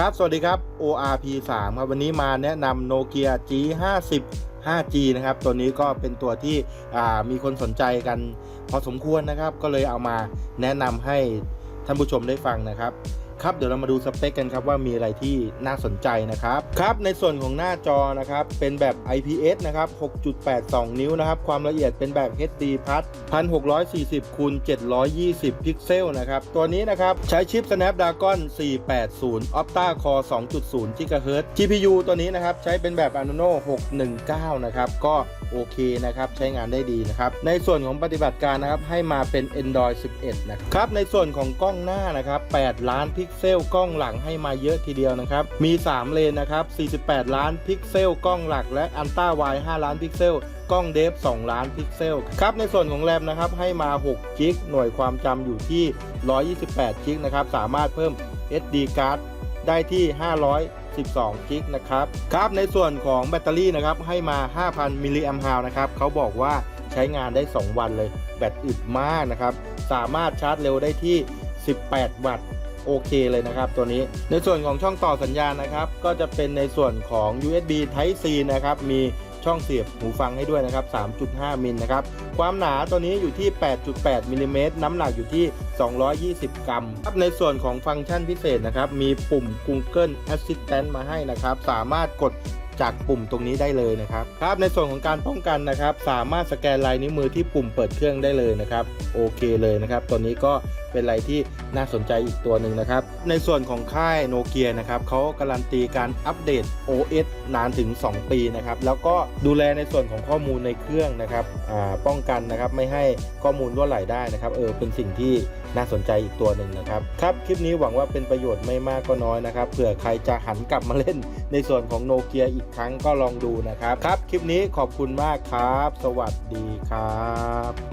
ครับ สวัสดีครับ ORP 3ครับวันนี้มาแนะนำโนเกีย G50 5G นะครับ ตัวนี้ก็เป็นตัวที่มีคนสนใจกันพอสมควรนะครับ ก็เลยเอามาแนะนำให้ท่านผู้ชมได้ฟังนะครับ ครับเดี๋ยวเรามาดูสเปคกันครับว่ามีอะไรที่น่าสนใจนะครับครับในส่วนของหน้าจอนะครับเป็นแบบ IPS นะครับ 6.82 นิ้วนะครับ ความละเอียดเป็นแบบ HD Plus 1640คูณ720 พิกเซลนะครับ ตัวนี้นะครับ ใช้ชิป Snapdragon 480 Opta Core 2.0 GHz GPU ตัวนี้นะครับ ใช้เป็นแบบ Adreno 619 นะครับ ก็โอเคนะครับใช้งานได้ดีนะครับในส่วนของปฏิบัติการนะครับให้มาเป็น Android 11 นะครับในส่วนของกล้องหน้านะครับ 8 ล้านพิกเซลกล้องหลังให้มาเยอะทีเดียวนะครับมี 3 เลนนะครับ 48 ล้านพิกเซลกล้องหลักและอันต้าไว5ล้านพิกเซลกล้องเดฟ 2 ล้านพิกเซลครับในส่วนของแรมนะครับให้มา6กิกหน่วยความจำอยู่ที่ 128กิกนะครับสามารถเพิ่ม SD card ได้ที่ 500 12กิกนะครับครับในส่วนของแบตเตอรี่นะครับให้มา 5,000 มิลลิแอมป์าวนะครับเขาบอกว่าใช้งานได้ 2 วันเลย แบตอึดมากนะครับ สามารถชาร์จเร็วได้ที่ 18 วัตต์โอเคเลยนะครับตัวนี้ในส่วนของช่องต่อสัญญาณนะครับ ก็จะเป็นในส่วนของ USB Type C นะครับมีช่องเสียบหูฟังให้ด้วยนะครับ 3.5 มิลนะครับ ความหนาตัวนี้อยู่ที่ 8.8 มิลลิเมตร น้ำหนักอยู่ที่ 220 กรัมครับในส่วนของฟังก์ชันพิเศษนะครับ มีปุ่ม Google Assistant มาให้นะครับ สามารถกด จากปุ่มตรงนี้ได้เลยนะครับครับในส่วนของการป้องกันนะครับ สามารถสแกนลายนิ้วมือที่ปุ่มเปิดเครื่องได้เลยนะครับโอเคเลยนะครับ ตัวนี้ก็เป็นอะไรที่น่าสนใจอีกตัวหนึ่งนะครับ ในส่วนของค่ายโนเกียนะครับเขาการันตีการอัปเดต OS นานถึง 2 ปีนะครับแล้วก็ดูแลในส่วนของข้อมูลในเครื่องนะครับป้องกันนะครับไม่ให้ข้อมูลรั่วไหลได้นะครับเออเป็นสิ่งที่น่าสนใจอีกตัวหนึ่งนะครับครับคลิปนี้หวังว่าเป็นประโยชน์ไม่มากก็น้อยนะครับเผื่อใครจะหันกลับมาเล่นในส่วนของโนเกียอีกครั้งก็ลองดูนะครับ ครับ คลิปนี้ขอบคุณมากครับ สวัสดีครับ